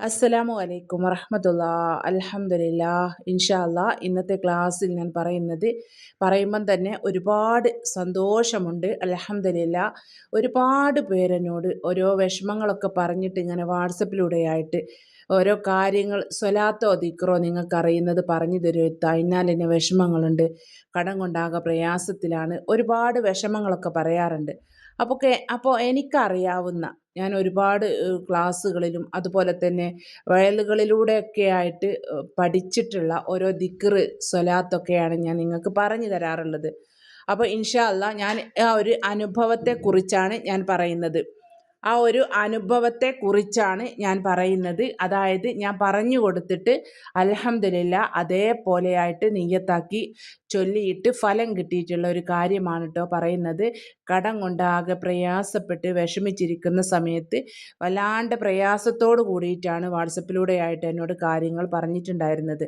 അസ്സലാമു അലൈക്കും വറഹമത്തുള്ള. അലഹമില്ല ഇൻഷാല്ല ഇന്നത്തെ ക്ലാസ്സിൽ ഞാൻ പറയുന്നത് പറയുമ്പം തന്നെ ഒരുപാട് സന്തോഷമുണ്ട്. അലഹമില്ല ഒരുപാട് പേരെന്നോട് ഓരോ വിഷമങ്ങളൊക്കെ പറഞ്ഞിട്ട് ഇങ്ങനെ വാട്സപ്പിലൂടെയായിട്ട് ഓരോ കാര്യങ്ങൾ സ്വലാത്തോ ദിക്റോ നിങ്ങൾക്കറിയുന്നത് പറഞ്ഞു തരുത്ത അതിനാൽ എന്നെ വിഷമങ്ങളുണ്ട്. കടം കൊണ്ടാകെ പ്രയാസത്തിലാണ്. ഒരുപാട് വിഷമങ്ങളൊക്കെ പറയാറുണ്ട്. അപ്പോൾ അപ്പോൾ എനിക്കറിയാവുന്ന ഞാൻ ഒരുപാട് ക്ലാസ്സുകളിലും അതുപോലെ തന്നെ വയലുകളിലൂടെയൊക്കെ ആയിട്ട് പഠിച്ചിട്ടുള്ള ഓരോ ദിക്കറ് സ്വലാത്തൊക്കെയാണ് ഞാൻ നിങ്ങൾക്ക് പറഞ്ഞു തരാറുള്ളത്. അപ്പോൾ ഇൻഷാ അല്ല ഞാൻ ആ ഒരു അനുഭവത്തെക്കുറിച്ചാണ് ഞാൻ പറയുന്നത്. ആ ഒരു അനുഭവത്തെ കുറിച്ചാണ് ഞാൻ പറയുന്നത്. അതായത് ഞാൻ പറഞ്ഞു കൊടുത്തിട്ട് അലഹമില്ല അതേപോലെയായിട്ട് നെയ്യത്താക്കി ചൊല്ലിയിട്ട് ഫലം കിട്ടിയിട്ടുള്ള ഒരു കാര്യമാണ് കേട്ടോ പറയുന്നത്. കടം കൊണ്ടാകെ പ്രയാസപ്പെട്ട് വിഷമിച്ചിരിക്കുന്ന സമയത്ത് വല്ലാണ്ട് പ്രയാസത്തോട് കൂടിയിട്ടാണ് വാട്സപ്പിലൂടെ ആയിട്ട് എന്നോട് കാര്യങ്ങൾ പറഞ്ഞിട്ടുണ്ടായിരുന്നത്.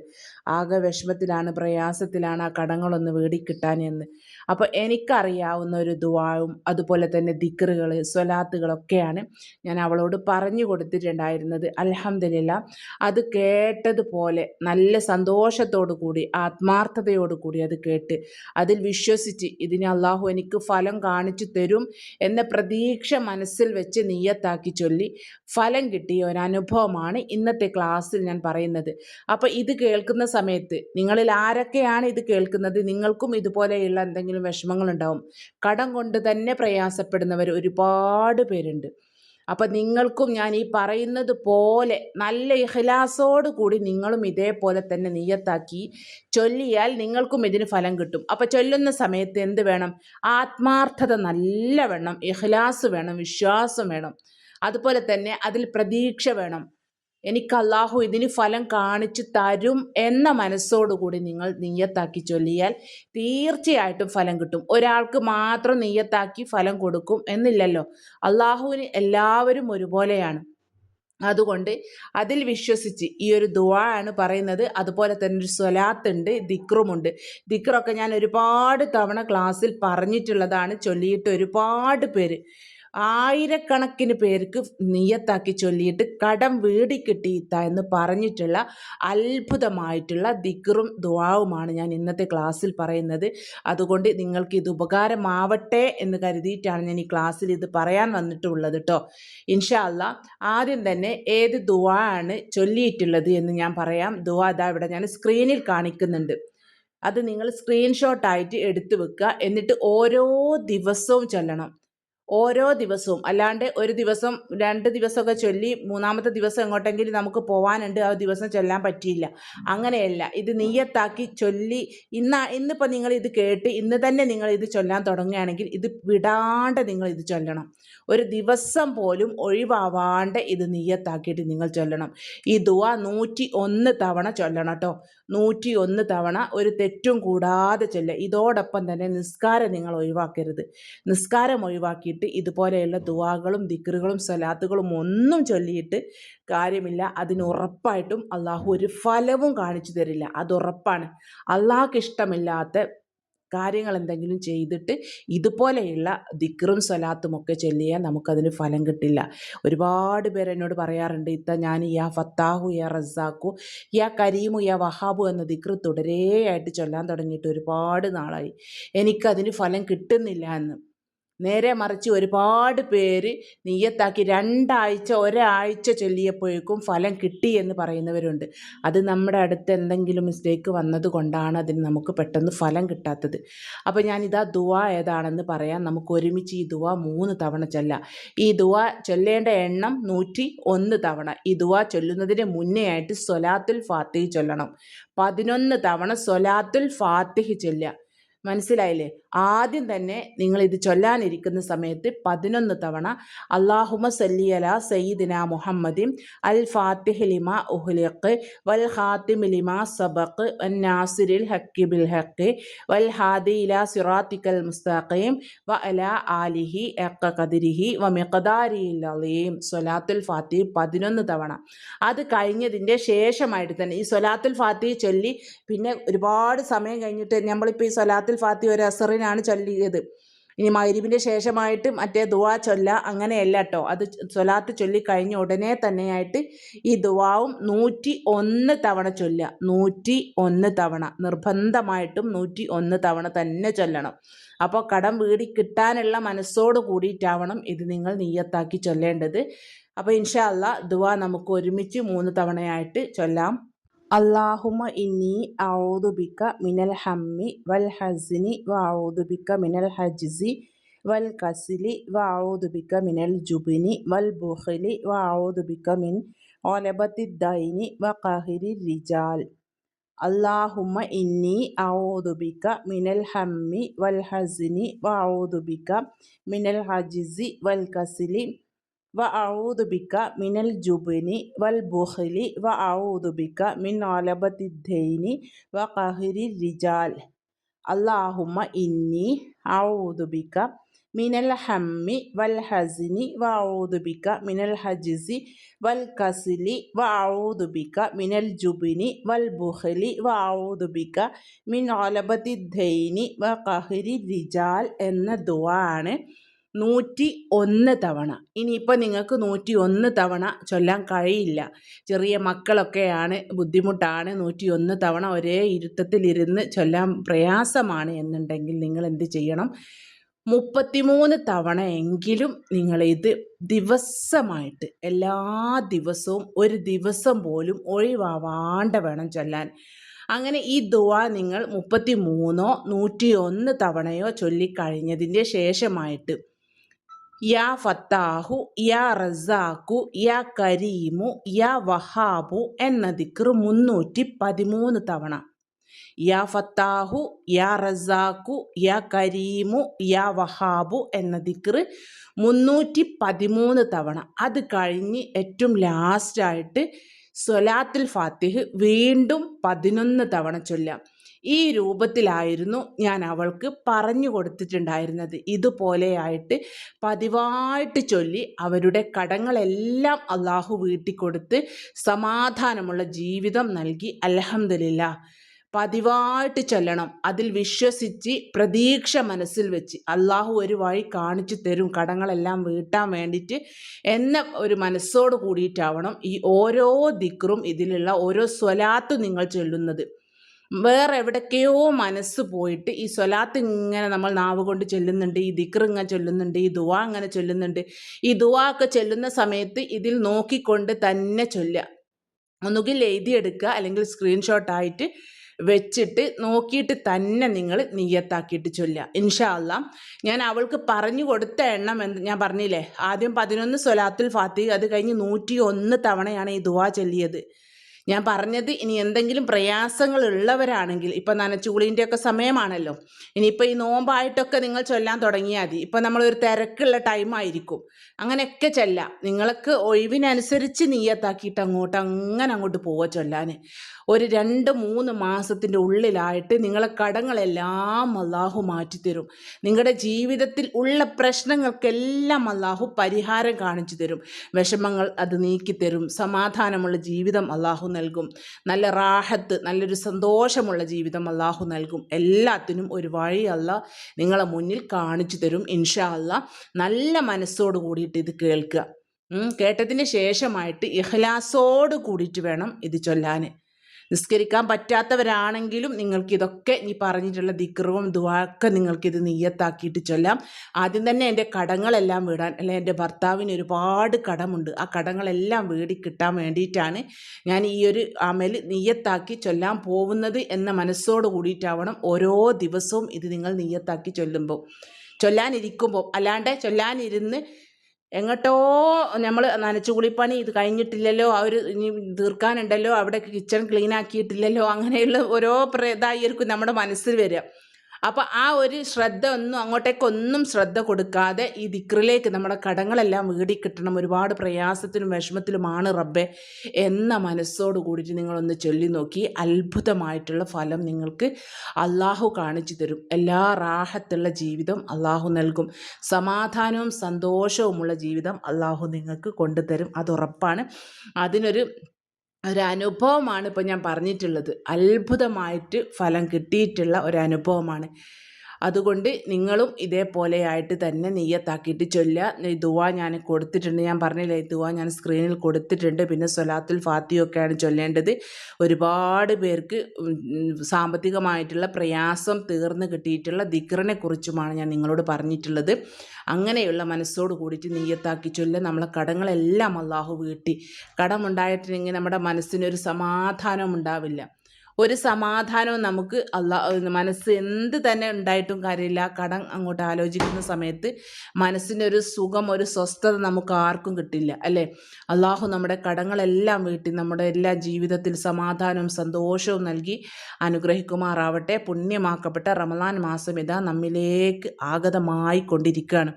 ആകെ വിഷമത്തിലാണ് പ്രയാസത്തിലാണ് ആ കടങ്ങളൊന്ന് വീടിക്കിട്ടാൻ എന്ന് അപ്പോൾ എനിക്കറിയാവുന്ന ഒരു ദുവാവും അതുപോലെ തന്നെ ദിക്കറുകൾ സ്വലാത്തുകളൊക്കെയാണ് ഞാൻ അവളോട് പറഞ്ഞു കൊടുത്തിട്ടുണ്ടായിരുന്നത്. അലഹമില്ല അത് കേട്ടതുപോലെ നല്ല സന്തോഷത്തോടു കൂടി ആത്മാർത്ഥതയോടു കൂടി അത് കേട്ട് അതിൽ വിശ്വസിച്ച് ഇതിന് അള്ളാഹു എനിക്ക് ഫലം കാണിച്ചു തരും എന്ന പ്രതീക്ഷ മനസ്സിൽ വെച്ച് നീയത്താക്കി ചൊല്ലി ഫലം കിട്ടിയ അനുഭവമാണ് ഇന്നത്തെ ക്ലാസ്സിൽ ഞാൻ പറയുന്നത്. അപ്പോൾ ഇത് കേൾക്കുന്ന സമയത്ത് നിങ്ങളിൽ ആരൊക്കെയാണ് ഇത് കേൾക്കുന്നത്? നിങ്ങൾക്കും ഇതുപോലെയുള്ള എന്തെങ്കിലും വിഷമങ്ങളുണ്ടാവും. കടം കൊണ്ട് തന്നെ പ്രയാസപ്പെടുന്നവർ ഒരുപാട് പേരുണ്ട്. അപ്പം നിങ്ങൾക്കും ഞാൻ ഈ പറയുന്നത് പോലെ നല്ല ഇഹ്ലാസോട് കൂടി നിങ്ങളും ഇതേപോലെ തന്നെ നീയത്താക്കി ചൊല്ലിയാൽ നിങ്ങൾക്കും ഇതിന് ഫലം കിട്ടും. അപ്പം ചൊല്ലുന്ന സമയത്ത് എന്ത് വേണം? ആത്മാർത്ഥത നല്ല വേണം ഇഹ്ലാസ് വേണം വിശ്വാസം വേണം. അതുപോലെ തന്നെ അതിൽ പ്രതീക്ഷ വേണം. എനിക്ക് അള്ളാഹു ഇതിന് ഫലം കാണിച്ചു തരും എന്ന മനസ്സോടുകൂടി നിങ്ങൾ നീയത്താക്കി ചൊല്ലിയാൽ തീർച്ചയായിട്ടും ഫലം കിട്ടും. ഒരാൾക്ക് മാത്രം നീയത്താക്കി ഫലം കൊടുക്കും എന്നില്ലല്ലോ. അള്ളാഹുവിന് എല്ലാവരും ഒരുപോലെയാണ്. അതുകൊണ്ട് അതിൽ വിശ്വസിച്ച് ഈ ഒരു ദുവാ ആണ് പറയുന്നത്. അതുപോലെ തന്നെ ഒരു സ്വലാത്തുണ്ട് ദിക്റുമുണ്ട്. ദിക്റൊക്കെ ഞാൻ ഒരുപാട് തവണ ക്ലാസ്സിൽ പറഞ്ഞിട്ടുള്ളതാണ്. ചൊല്ലിയിട്ട് ഒരുപാട് പേര് ആയിരക്കണക്കിന് പേർക്ക് നിയത്താക്കി ചൊല്ലിയിട്ട് കടം വീടി കിട്ടിയിത്ത എന്ന് പറഞ്ഞിട്ടുള്ള അത്ഭുതമായിട്ടുള്ള ദിക്റും ദുവാവുമാണ് ഞാൻ ഇന്നത്തെ ക്ലാസ്സിൽ പറയുന്നത്. അതുകൊണ്ട് നിങ്ങൾക്ക് ഇത് ഉപകാരമാവട്ടെ എന്ന് കരുതിയിട്ടാണ് ഞാൻ ഈ ക്ലാസ്സിൽ ഇത് പറയാൻ വന്നിട്ടുള്ളത് കേട്ടോ ഇൻഷാ അല്ല ആദ്യം തന്നെ ഏത് ദുവാ ആണ് ചൊല്ലിയിട്ടുള്ളത് എന്ന് ഞാൻ പറയാം. ദുവാ അതാ ഇവിടെ ഞാൻ സ്ക്രീനിൽ കാണിക്കുന്നുണ്ട്. അത് നിങ്ങൾ സ്ക്രീൻഷോട്ടായിട്ട് എടുത്തു വെക്കുക. എന്നിട്ട് ഓരോ ദിവസവും ചൊല്ലണം. ഓരോ ദിവസവും. അല്ലാണ്ട് ഒരു ദിവസം രണ്ട് ദിവസമൊക്കെ ചൊല്ലി മൂന്നാമത്തെ ദിവസം എങ്ങോട്ടെങ്കിലും നമുക്ക് പോകാനുണ്ട് ആ ദിവസം ചൊല്ലാൻ പറ്റിയില്ല. അങ്ങനെയല്ല. ഇത് നീയത്താക്കി ചൊല്ലി ഇന്ന് ഇന്നിപ്പോൾ നിങ്ങൾ ഇത് കേട്ട് ഇന്ന് തന്നെ നിങ്ങൾ ഇത് ചൊല്ലാൻ തുടങ്ങുകയാണെങ്കിൽ ഇത് വിടാണ്ട് നിങ്ങൾ ഇത് ചൊല്ലണം. ഒരു ദിവസം പോലും ഒഴിവാവാണ്ട് ഇത് നീയത്താക്കിയിട്ട് നിങ്ങൾ ചൊല്ലണം. ഈ ദുവ നൂറ്റി ഒന്ന് തവണ ചൊല്ലണം കേട്ടോ. നൂറ്റി ഒന്ന് തവണ ഒരു തെറ്റും കൂടാതെ ചൊല്ലുക. ഇതോടൊപ്പം തന്നെ നിസ്കാരം നിങ്ങൾ ഒഴിവാക്കരുത്. നിസ്കാരം ഒഴിവാക്കിയിട്ട് ഇതുപോലെയുള്ള ദുവാകളും ദിക്റുകളും സലാത്തുകളും ഒന്നും ചൊല്ലിയിട്ട് കാര്യമില്ല. അതിന് ഉറപ്പായിട്ടും അള്ളാഹു ഒരു ഫലവും കാണിച്ചു തരില്ല. അത് ഉറപ്പാണ്. അള്ളാഹ്ക്ക് ഇഷ്ടമില്ലാത്ത കാര്യങ്ങൾ എന്തെങ്കിലും ചെയ്തിട്ട് ഇതുപോലെയുള്ള ദിക്റും സ്വലാത്തും ഒക്കെ ചൊല്ലിയാൽ നമുക്കതിന് ഫലം കിട്ടില്ല. ഒരുപാട് പേർ എന്നോട് പറയാറുണ്ട് ഇത്ത ഞാൻ യാ ഫത്താഹു യാ റസാഖു യാ കരീമു യാ വഹാബു എന്ന ദിക്റ് തുടരെയായിട്ട് ചൊല്ലാൻ തുടങ്ങിയിട്ട് ഒരുപാട് നാളായി. എനിക്കതിന് ഫലം കിട്ടുന്നില്ല എന്ന്. നേരെ മറിച്ച് ഒരുപാട് പേര് നീയത്താക്കി രണ്ടാഴ്ച ഒരാഴ്ച ചൊല്ലിയപ്പോഴേക്കും ഫലം കിട്ടി എന്ന് പറയുന്നവരുണ്ട്. അത് നമ്മുടെ അടുത്ത് എന്തെങ്കിലും മിസ്റ്റേക്ക് വന്നത് കൊണ്ടാണ് അതിന് നമുക്ക് പെട്ടെന്ന് ഫലം കിട്ടാത്തത്. അപ്പോൾ ഞാൻ ഞാനിതാ ദുവ ഏതാണെന്ന് പറയാം. നമുക്ക് ഒരുമിച്ച് ഈ ദുവ മൂന്ന് തവണ ചൊല്ലാം. ഈ ദുവ ചൊല്ലേണ്ട എണ്ണം നൂറ്റി ഒന്ന് തവണ. ഈ ദുവ ചൊല്ലുന്നതിന് മുന്നേ ആയിട്ട് സൊലാത്തുൽ ഫാത്തിഹ് ചൊല്ലണം. പതിനൊന്ന് തവണ സൊലാത്തുൽ ഫാത്തിഹ് ചൊല്ലുക. മനസ്സിലായില്ലേ? ആദ്യം തന്നെ നിങ്ങൾ ഇത് ചൊല്ലാനിരിക്കുന്ന സമയത്ത് പതിനൊന്ന് തവണ അള്ളാഹുമ സല്ലിയല സയ്യിദിന മുഹമ്മദിൻ അൽ ഫാത്തിഹ്ലിമ ഉഹ്ലിഖ് വൽ ഹാത്തിമിലിമ സബക്ക് വൻ നാസിരിൽ ഹക്കി ബിൽ ഹക്കി വൽ ഹാദി ഇല സിറാത്തിക്കൽ മുസ്തഖീം വ അല ആലിഹി എക്ക കദിരിഹി വ അലീം. സൊലാത്തുൽ ഫാത്തി പതിനൊന്ന് തവണ. അത് കഴിഞ്ഞതിന്റെ ശേഷമായിട്ട് തന്നെ ഈ സൊലാത്തുൽ ഫാത്തി ചൊല്ലി പിന്നെ ഒരുപാട് സമയം കഴിഞ്ഞിട്ട് നമ്മളിപ്പോൾ ഈ സൊലാത്തുൽ ഫാത്തി ഒരു അസറിനാണ് ചൊല്ലിയത്. ഇനി മൈരിവിന്റെ ശേഷമായിട്ട് മറ്റേ ദുവാ ചൊല്ല അങ്ങനെയല്ല കേട്ടോ അത് ചൊല്ലാത്ത ചൊല്ലി കഴിഞ്ഞ ഉടനെ തന്നെയായിട്ട് ഈ ദുവാവും നൂറ്റി ഒന്ന് തവണ ചൊല്ലുക. നൂറ്റി ഒന്ന് തവണ. നിർബന്ധമായിട്ടും നൂറ്റി ഒന്ന് തവണ തന്നെ ചൊല്ലണം. അപ്പോൾ കടം വീടി കിട്ടാനുള്ള മനസ്സോട് കൂടിയിട്ടാവണം ഇത് നിങ്ങൾ നീയത്താക്കി ചൊല്ലേണ്ടത്. അപ്പോൾ ഇൻഷാ അല്ല ദുവാ നമുക്ക് ഒരുമിച്ച് മൂന്ന് തവണയായിട്ട് ചൊല്ലാം. അള്ളാഹുമ ഇന്നി ഔദുബിക്ക മിനൽ ഹമ്മി വൽ ഹസിനി വ ഔദുബിക്ക മിനൽ ഹജ്സി വൽ കസിലി വ ഔദുബിക്ക മിനൽ ജുബിനി വൽ ബുഖലി വ ഔദുബിക്ക മിൻ ഓലബത്തി ദൈനി വ കഹിരി റിജാൽ അള്ളാഹുമ ഇന്നി ഔദുബിക്ക മിനൽ ഹമ്മി വൽ ഹസിനി വ ഔദുബിക്ക മിനൽ ഹജ്സി വൽ കസിലി വ ഔദുബിക്ക മിനൽ ജുബിനി വൽ ബുഹലി വ ഔദുബിക്ക മിൻ ദൈനി വ കഹിരി റിജാൽ. അല്ലാഹുമ്മ ഇന്നി ഔദുബിക്ക മിനൽ ഹമ്മി വൽ ഹസിനി വ ഔദുബിക്ക മിനൽ ഹജിസി വൽ കസിലി വ ഔദുബിക്ക മിനൽ ജുബിനി വൽ ബുഹലി വ ഔദുബിക്ക മിൻ ദൈനി വ കഹിരി റിജാൽ എന്ന ദുവാണ് ആണ്. നൂറ്റി ഒന്ന് തവണ. ഇനിയിപ്പോൾ നിങ്ങൾക്ക് നൂറ്റി ഒന്ന് തവണ ചൊല്ലാൻ കഴിയില്ല. ചെറിയ മക്കളൊക്കെയാണ് ബുദ്ധിമുട്ടാണ്. നൂറ്റി ഒന്ന് തവണ ഒരേ ഇരുത്തത്തിലിരുന്ന് ചൊല്ലാൻ പ്രയാസമാണ് എന്നുണ്ടെങ്കിൽ നിങ്ങൾ എന്ത് ചെയ്യണം? മുപ്പത്തിമൂന്ന് തവണ എങ്കിലും നിങ്ങൾ ഇത് ദിവസമായിട്ട് എല്ലാ ദിവസവും ഒരു ദിവസം പോലും ഒഴിവാവാണ്ട വേണം ചൊല്ലാൻ. അങ്ങനെ ഈ ദുവ നിങ്ങൾ മുപ്പത്തി മൂന്നോ നൂറ്റി ഒന്ന് തവണയോ ചൊല്ലിക്കഴിഞ്ഞതിന്റെ ശേഷമായിട്ട് യാ ഫത്താഹു യാ റസാഖു യാ കരീമു യാ വഹാബു എന്ന ദിക്ർ മുന്നൂറ്റി പതിമൂന്ന് തവണ. യാ ഫത്താഹു യാ റസാഖു യാ കരീമു യാ വഹാബു എന്ന ദിക്ർ മുന്നൂറ്റി പതിമൂന്ന് തവണ. അത് കഴിഞ്ഞ് ഏറ്റവും ലാസ്റ്റായിട്ട് സൊലാത്തുൽ ഫാത്തിഹ് വീണ്ടും പതിനൊന്ന് തവണ ചൊല്ലാം ഈ രൂപത്തിലായിരുന്നു ഞാൻ അവൾക്ക് പറഞ്ഞു കൊടുത്തിട്ടുണ്ടായിരുന്നത്. ഇതുപോലെയായിട്ട് പതിവായിട്ട് ചൊല്ലി അവരുടെ കടങ്ങളെല്ലാം അള്ളാഹു വീട്ടിക്കൊടുത്ത് സമാധാനമുള്ള ജീവിതം നൽകി. അലഹമില്ല പതിവായിട്ട് ചൊല്ലണം. അതിൽ വിശ്വസിച്ച് പ്രതീക്ഷ മനസ്സിൽ വെച്ച് അള്ളാഹു ഒരു വഴി കാണിച്ചു തരും കടങ്ങളെല്ലാം വീട്ടാൻ വേണ്ടിയിട്ട് എന്ന ഒരു മനസ്സോട് കൂടിയിട്ടാവണം ഈ ഓരോ ദിക്റും ഇതിലുള്ള ഓരോ സ്വലാത്തും നിങ്ങൾ ചൊല്ലുന്നത്. വേറെ എവിടേക്കെയോ മനസ്സ് പോയിട്ട് ഈ സ്വലാത്ത് ഇങ്ങനെ നമ്മൾ നാവ് കൊണ്ട് ചൊല്ലുന്നുണ്ട് ഈ ദിക്ർ ഇങ്ങനെ ചൊല്ലുന്നുണ്ട് ഈ ദുവ അങ്ങനെ ചൊല്ലുന്നുണ്ട്. ഈ ദുവ ഒക്കെ ചൊല്ലുന്ന സമയത്ത് ഇതിൽ നോക്കിക്കൊണ്ട് തന്നെ ചൊല്ലുക. ഒന്നുകിൽ എഴുതിയെടുക്കുക അല്ലെങ്കിൽ സ്ക്രീൻഷോട്ടായിട്ട് വെച്ചിട്ട് നോക്കിയിട്ട് തന്നെ നിങ്ങൾ നീയത്താക്കിയിട്ട് ചൊല്ലുക. ഇൻഷാല്ല ഞാൻ അവൾക്ക് പറഞ്ഞു കൊടുത്ത എണ്ണം എന്ത് ഞാൻ പറഞ്ഞില്ലേ ആദ്യം പതിനൊന്ന് സ്വലാത്തുൽ ഫാത്തി അത് കഴിഞ്ഞ് നൂറ്റി ഒന്ന് തവണയാണ് ഈ ദുവാ ചൊല്ലിയത്. ഞാൻ പറഞ്ഞത് ഇനി എന്തെങ്കിലും പ്രയാസങ്ങൾ ഉള്ളവരാണെങ്കിൽ ഇപ്പം ഒക്കെ സമയമാണല്ലോ. ഇനിയിപ്പോൾ ഈ നോമ്പായിട്ടൊക്കെ നിങ്ങൾ ചൊല്ലാൻ തുടങ്ങിയാൽ മതി. ഇപ്പം നമ്മളൊരു തിരക്കുള്ള ടൈമായിരിക്കും. അങ്ങനെയൊക്കെ ചെല്ലാം. നിങ്ങൾക്ക് ഒഴിവിനനുസരിച്ച് നീയത്താക്കിയിട്ട് അങ്ങോട്ട് അങ്ങനെ അങ്ങോട്ട് പോവുക ചൊല്ലാൻ ഒരു രണ്ട് മൂന്ന് മാസത്തിന്റെ ഉള്ളിലായിട്ട് നിങ്ങളെ കടങ്ങളെല്ലാം അള്ളാഹു മാറ്റിത്തരും. നിങ്ങളുടെ ജീവിതത്തിൽ ഉള്ള പ്രശ്നങ്ങൾക്കെല്ലാം അള്ളാഹു പരിഹാരം കാണിച്ചു തരും വിഷമങ്ങൾ അത് നീക്കിത്തരും. സമാധാനമുള്ള ജീവിതം അള്ളാഹു നൽകും. നല്ല റാഹത്ത് നല്ലൊരു സന്തോഷമുള്ള ജീവിതം അള്ളാഹു നൽകും. എല്ലാത്തിനും ഒരു വഴി അല്ല നിങ്ങളെ മുന്നിൽ കാണിച്ചു തരും ഇൻഷാ അല്ല. നല്ല മനസ്സോട് കൂടിയിട്ട് ഇത് കേൾക്കുക. കേട്ടതിന് ശേഷമായിട്ട് ഇഹ്ലാസോട് കൂടിയിട്ട് വേണം ഇത് ചൊല്ലാൻ നിസ്കരിക്കാൻ പറ്റാത്തവരാണെങ്കിലും നിങ്ങൾക്ക് ഇതൊക്കെ ഈ പറഞ്ഞിട്ടുള്ള ദിക്റും ദുവാക്കെ നിങ്ങൾക്കിത് നീയത്താക്കിയിട്ട് ചൊല്ലാം. ആദ്യം തന്നെ എന്റെ കടങ്ങളെല്ലാം വീടാൻ അല്ലെ എന്റെ ഭർത്താവിന് ഒരുപാട് കടമുണ്ട്. ആ കടങ്ങളെല്ലാം വീടി കിട്ടാൻ വേണ്ടിയിട്ടാണ് ഞാൻ ഈ ഒരു അമൽ നീയത്താക്കി ചൊല്ലാൻ പോകുന്നത് എന്ന മനസ്സോട് കൂടിയിട്ടാവണം ഓരോ ദിവസവും ഇത് നിങ്ങൾ നീയത്താക്കി ചൊല്ലുമ്പോൾ. ചൊല്ലാനിരിക്കുമ്പോൾ അല്ലാണ്ട് ചൊല്ലാനിരുന്ന് എങ്ങോട്ടോ നമ്മൾ നനച്ചുകുളിപ്പണി ഇത് കഴിഞ്ഞിട്ടില്ലല്ലോ അവർ ഇനി തീർക്കാനുണ്ടല്ലോ അവിടെ കിച്ചൺ ക്ലീൻ ആക്കിയിട്ടില്ലല്ലോ അങ്ങനെയുള്ള ഓരോ ഇതായിരിക്കും നമ്മുടെ മനസ്സിൽ വരിക. അപ്പോൾ ആ ഒരു ശ്രദ്ധ ഒന്നും അങ്ങോട്ടേക്കൊന്നും ശ്രദ്ധ കൊടുക്കാതെ ഈ ദിക്റിലേക്ക് നമ്മുടെ കടങ്ങളെല്ലാം വീടി കിട്ടണം ഒരുപാട് പ്രയാസത്തിലും വിഷമത്തിലുമാണ് റബ്ബെ എന്ന മനസ്സോട് കൂടിയിട്ട് നിങ്ങളൊന്ന് ചൊല്ലി നോക്കി അത്ഭുതമായിട്ടുള്ള ഫലം നിങ്ങൾക്ക് അള്ളാഹു കാണിച്ചു തരും. എല്ലാ റാഹത്തുള്ള ജീവിതം അള്ളാഹു നൽകും. സമാധാനവും സന്തോഷവുമുള്ള ജീവിതം അള്ളാഹു നിങ്ങൾക്ക് കൊണ്ടുതരും. അത് ഉറപ്പാണ്. അതിനൊരു ഒരനുഭവമാണ് ഇപ്പോൾ ഞാൻ പറഞ്ഞിട്ടുള്ളത് അത്ഭുതമായിട്ട് ഫലം കിട്ടിയിട്ടുള്ള ഒരനുഭവമാണ് അതുകൊണ്ട് നിങ്ങളും ഇതേപോലെയായിട്ട് തന്നെ നെയ്യത്താക്കിയിട്ട് ചൊല്ലുക. ദുവ ഞാൻ കൊടുത്തിട്ടുണ്ട്. ഞാൻ പറഞ്ഞില്ലേ ദുവ ഞാൻ സ്ക്രീനിൽ കൊടുത്തിട്ടുണ്ട്. പിന്നെ സൊലാത്തുൽ ഫാത്തിയൊക്കെയാണ് ചൊല്ലേണ്ടത്. ഒരുപാട് പേർക്ക് സാമ്പത്തികമായിട്ടുള്ള പ്രയാസം തീർന്നു കിട്ടിയിട്ടുള്ള ദിക്റിനെ കുറിച്ചുമാണ് ഞാൻ നിങ്ങളോട് പറഞ്ഞിട്ടുള്ളത്. അങ്ങനെയുള്ള മനസ്സോട് കൂടിയിട്ട് നെയ്യത്താക്കി ചൊല്ലുക. നമ്മളെ കടങ്ങളെല്ലാം അള്ളാഹു വീട്ടി. കടമുണ്ടായിട്ടുണ്ടെങ്കിൽ നമ്മുടെ മനസ്സിനൊരു സമാധാനം ഉണ്ടാവില്ല. ഒരു സമാധാനവും നമുക്ക് അല്ല മനസ്സ് എന്ത് തന്നെ ഉണ്ടായിട്ടും കാര്യമില്ല. കടം അങ്ങോട്ട് ആലോചിക്കുന്ന സമയത്ത് മനസ്സിനൊരു സുഖം ഒരു സ്വസ്ഥത നമുക്ക് ആർക്കും കിട്ടില്ല അല്ലേ? അള്ളാഹു നമ്മുടെ കടങ്ങളെല്ലാം വീട്ടി നമ്മുടെ എല്ലാ ജീവിതത്തിൽ സമാധാനവും സന്തോഷവും നൽകി അനുഗ്രഹിക്കുമാറാവട്ടെ. പുണ്യമാക്കപ്പെട്ട റമലാൻ മാസം ഇതാ നമ്മിലേക്ക് ആഗതമായി കൊണ്ടിരിക്കുകയാണ്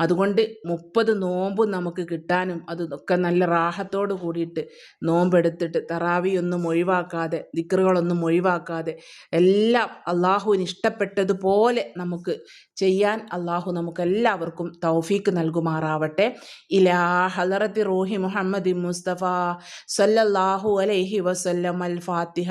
അതുകൊണ്ട് മുപ്പത് നോമ്പും നമുക്ക് കിട്ടാനും അതൊക്കെ നല്ല റാഹത്തോട് കൂടിയിട്ട് നോമ്പെടുത്തിട്ട് തറാവിയൊന്നും ഒഴിവാക്കാതെ ദിക്റുകളൊന്നും ഒഴിവാക്കാതെ എല്ലാം അള്ളാഹുവിന് ഇഷ്ടപ്പെട്ടതുപോലെ നമുക്ക് ചെയ്യാൻ അള്ളാഹു നമുക്കെല്ലാവർക്കും തൗഫീക്ക് നൽകുമാറാവട്ടെ ഇലാ ഹലറത്തി റൂഹി മുഹമ്മദ് മുസ്തഫ സല്ലല്ലാഹു അലൈഹി വസല്ലം അൽ ഫാത്തിഹ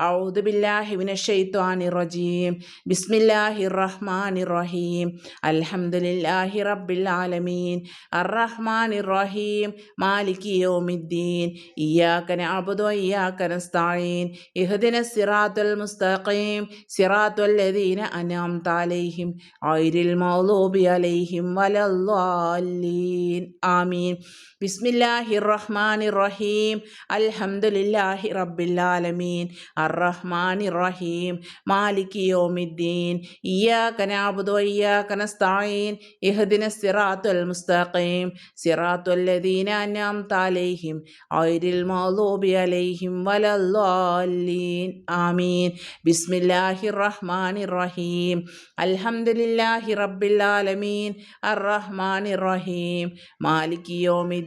أعوذ بالله من الشيطان الرجيم بسم الله الرحمن الرحيم الحمد لله رب റബ്ബിൽ ആലമീൻ അറഹ്മാൻ ഇറഹീം മാലിക് യോമിദ്ദീൻ. ഇയാക്കന അബുദോ ഇയാക്കന സ്ഥായീൻ ഇഹദിന സിറാത്തുൽ മുസ്തഖീം. സിറാത്തുൽ ലദീന അനാം താലൈഹിം ഐരിൽ മൗലൂബി അലൈഹിം വലല്ലാലീൻ ആമീൻ. ബിസ്മില്ലാഹി റഹ്മാൻ റഹീം അൽഹംദുലില്ലാഹി റബ്ബില്ലാലമീൻ അറഹ്മാൻ റഹീം മാലിക് യോമിദ്ദീൻ. ഇയാക്ക നാബുദു ഇയാക്ക നസ്തഈൻ. ഇഹ്ദിന സിറാത്തുൽ മുസ്തഖീം. സിറാത്തുൽ അൻഅംത അലൈഹിം. ഗൈറിൽ മഗ്ദൂബി അലൈഹിം വലദ്ദാലീൻ. ആമീൻ. ബിസ്മില്ലാഹി റഹ്മാൻ റഹീം അൽഹംദുലില്ലാഹി റബ്ബിൽ ആലമീൻ അർ റഹ്മാൻ റഹീം മാലിക് യോമിദ്ദീൻ. لله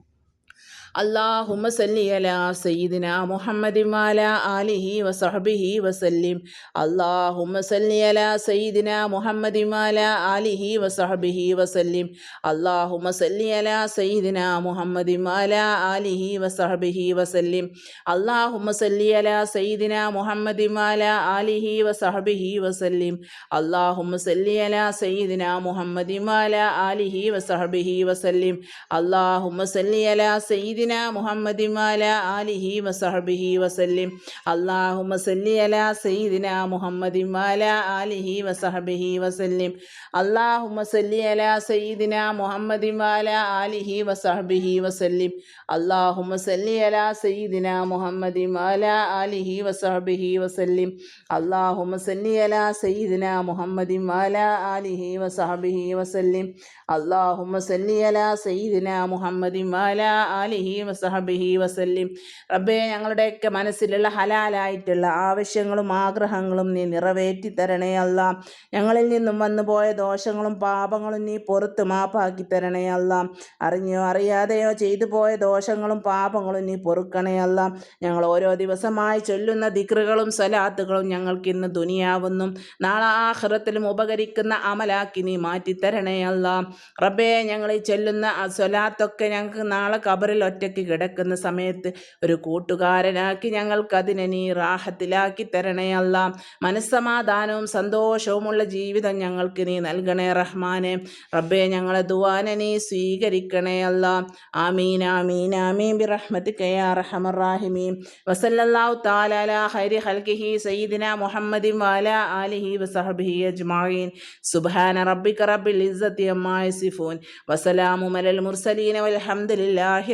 അള്ളാഹുമ സല്ലി അല സയ്യിദിന മുഹമ്മദ് മാല ആലിഹി വസഹബിഹി വസല്ലിം. അള്ളാഹുമ സല്ലി അല സയ്യിദിന മുഹമ്മദ് മാല ആലിഹി വസഹബിഹി വസല്ലിം. അള്ളാഹുമ സല്ലി അല സയ്യിദിന മുഹമ്മദ് മാല ആലിഹി വസഹബിഹി വസല്ലിം. അള്ളാഹുമ സല്ലി അല സയ്യിദിന മുഹമ്മദ് മാല ആലിഹി വസഹബിഹി വസല്ലിം. അള്ളാഹുമ സല്ലി അല സയ്യിദിന മുഹമ്മദ് മാല ആലിഹി വസഹബിഹി വസല്ലിം. അള്ളാഹുമ സല്ലി അല സയ്യിദിന സയ്യിദിന മുഹമ്മദിമാല ആലിഹി വസഹബിഹി വസല്ലിം അള്ളാഹുമ സല്ലി അല സയ്യിദിന മുഹമ്മദിമാല ആലിഹി വസഹബിഹി വസല്ലിം അള്ളാഹുമ സല്ലി അല സയ്യിദിന മുഹമ്മദിമാല ആലിഹി വസഹബിഹി വസല്ലിം അള്ളാഹുമ സല്ലി അല സയ്യിദിന മുഹമ്മദിമാല ആലിഹി വസഹബിഹി വസല്ലിം അള്ളാഹുമ സല്ലി അല സയ്യിദിന മുഹമ്മദിമാല ആലിഹി വസഹബിഹി വസല്ലിം അള്ളാഹുമ സല്ലി അല സയ്യിദിന മുഹമ്മദിമാല ആലിഹി അലൈഹി വസഹബിഹി വസല്ലിം. റബ്ബേ ഞങ്ങളുടെയൊക്കെ മനസ്സിലുള്ള ഹലാലായിട്ടുള്ള ആവശ്യങ്ങളും ആഗ്രഹങ്ങളും നീ നിറവേറ്റി തരണേ അല്ല. ഞങ്ങളിൽ നിന്നും വന്നുപോയ ദോഷങ്ങളും പാപങ്ങളും നീ പുറത്ത് മാപ്പാക്കി തരണേ അല്ല. അറിഞ്ഞോ അറിയാതെയോ ചെയ്തു പോയ ദോഷങ്ങളും പാപങ്ങളും നീ പൊറുക്കണേ അല്ല. ഞങ്ങൾ ഓരോ ദിവസമായി ചൊല്ലുന്ന ദിക്റുകളും സലാത്തുകളും ഞങ്ങൾക്കിന്ന് ദുനിയാവുന്നു. നാളെ ആഹ്റത്തിലും ഉപകരിക്കുന്ന അമലാക്കി നീ മാറ്റിത്തരണേ അല്ല. റബ്ബേ ഞങ്ങൾ ഈ ചൊല്ലുന്ന സൊലാത്തൊക്കെ ഞങ്ങൾക്ക് നാളെ കബറിൽ ഒറ്റ ഒറ്റയ്ക്ക് കിടക്കുന്ന സമയത്ത് ഒരു കൂട്ടുകാരനാക്കി ഞങ്ങൾക്കതിനെ നീ റാഹത്തിലാക്കി തരണേ അല്ല. മനസ്സമാധാനവും സന്തോഷവുമുള്ള ജീവിതം ഞങ്ങൾക്ക് നീ നൽകണേ റഹ്മാനെ. റബ്ബെ ഞങ്ങളെ ദുവാനെ നീ സ്വീകരിക്കണേ അല്ല. ആമീൻ ആമീൻ ആമീൻ. ബി റഹ്മത്തിക്കയാ റഹമറാഹിമീൻ വസല്ലല്ലാഹു താലാല ഹൈരി ഹൽക്കിഹി സയ്യിദിന മുഹമ്മദിൻ വാല ആലിഹി വസഹബിഹി അജ്മായിൻ സുബ്ഹാന റബ്ബിക റബ്ബിൽ ഇസ്സത്തി അമ്മാ സിഫൂൻ വസലാമു മലൽ മുർസലീന വൽഹംദുലില്ലാഹി